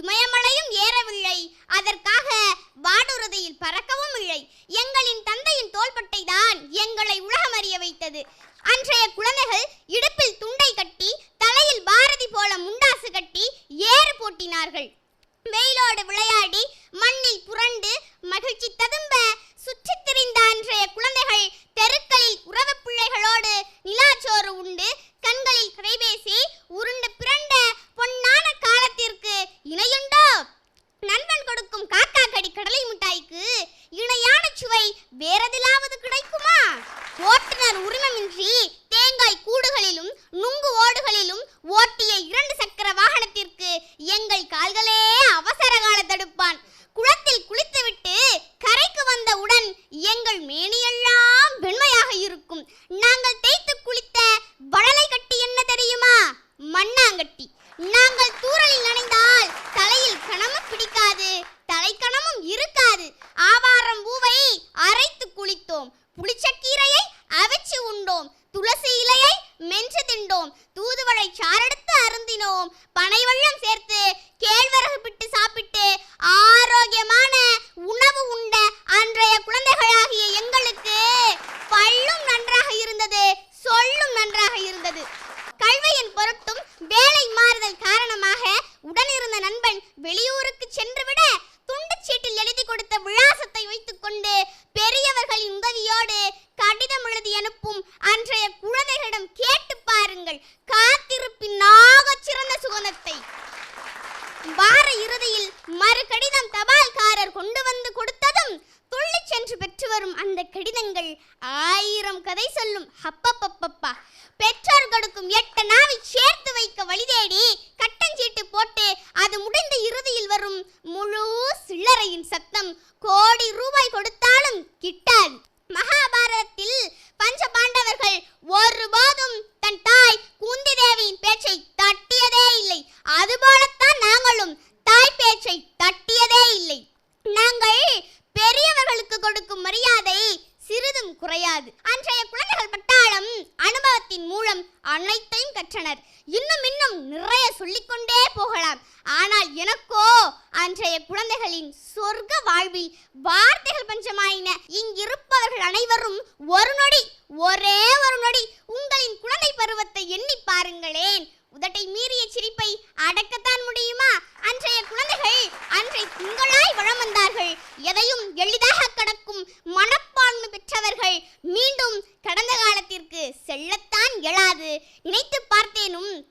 இமயமலையும் ஏறவில்லை. அதற்காக வானுறுதியில் பறக்கவும் இல்லை. எங்களின் தந்தையின் தோள்பட்டை தான் எங்களை உலகம் அறிய வைத்தது. அன்றைய குழந்தைகள் இடுப்பில் துண்டை கட்டி தலையில் பாரதி போல முண்டாசு கட்டி ஏறு போட்டினார்கள். வெயிலோடு விளையாடி மண்ணில் புரண்டு மகிழ்ச்சி ததும்ப சுற்றித் திரிந்த அன்றைய குழந்தை உரிமமின்றி தேங்காய் கூடுகளிலும் நுங்கு ஓடுகளிலும் ஓட்டிய இரண்டு சக்கர வாகனத்திற்கு எங்கள் கால்களே அவசர கால தடுப்பான். குளத்தில் குளித்துவிட்டு கரைக்கு வந்தவுடன் எங்கள் மேனியெல்லாம் வெண்மையாக இருக்கும். நாங்கள் தேய்த்து குளித்த வளலை கட்டி என்ன தெரியுமா? மண்ணாங்கட்டி. நாங்கள் தூறலில் நனைந்தால் தலையில் கணமும் பிடிக்காது தலைக்கணமும் இருக்காது. ஆவாரம் பூவை அரைத்து குளித்தோம். புளிச்ச தூதுவளை சாரெடுத்து அருந்தினோம். பனை வெள்ளம் சேர்த்து கேழ்வரகு பிட்டு சாப்பிட்டு ஆரோக்கியமா பகுதியில் மறு கடிதம் தபால்காரர் கொண்டு வந்து கொடுத்ததும் துள்ளிச் சென்று பெற்று வரும் அந்த கடிதங்கள் ஆயிரம் கதை சொல்லும். ஹப்பப்பப்பப்பா பெற்றோர் கொடுக்கும் எட்ட நாவி சேர்த்து வைக்க வழி தேடி கட்டஞ்சீட்டு போட்டு அது முடிந்த இறுதியில் வரும் முழு சில்லறையின் சத்தம் கோடி ரூபாய் கொடுத்தாலும் கிட்டாது. கொடுக்கும் மரியாதை சிறிதும் குறையாது. அன்றைய குழந்தைகள் பட்டாளம் அனுபவத்தின் மூலம் அனைத்தையும் கற்றனர். இன்னும் இன்னும் நிறைய சொல்லிக்கொண்டே போகலாம். ஆனால் எனக்கோ அன்றைய குழந்தைகளின் சொர்க்க வாழ்வில் வார்த்தைகள் பஞ்சமாயின. இங்கிருப்பவர்கள் அனைவரும் ஒரு நொடி ஒரே ஒரு நொடி உங்களின் குழந்தை பருவத்தை எண்ணி பாருங்களேன். உதட்டை மீறிய சிரிப்பை அடக்கத்தான் முடியுமா? அன்றைய குழந்தைகள் அன்றை திங்களாய் வளம் வந்தார்கள். எதையும் எளி செல்லத்தான் இயலாது. நினைத்து பார்த்தேனும்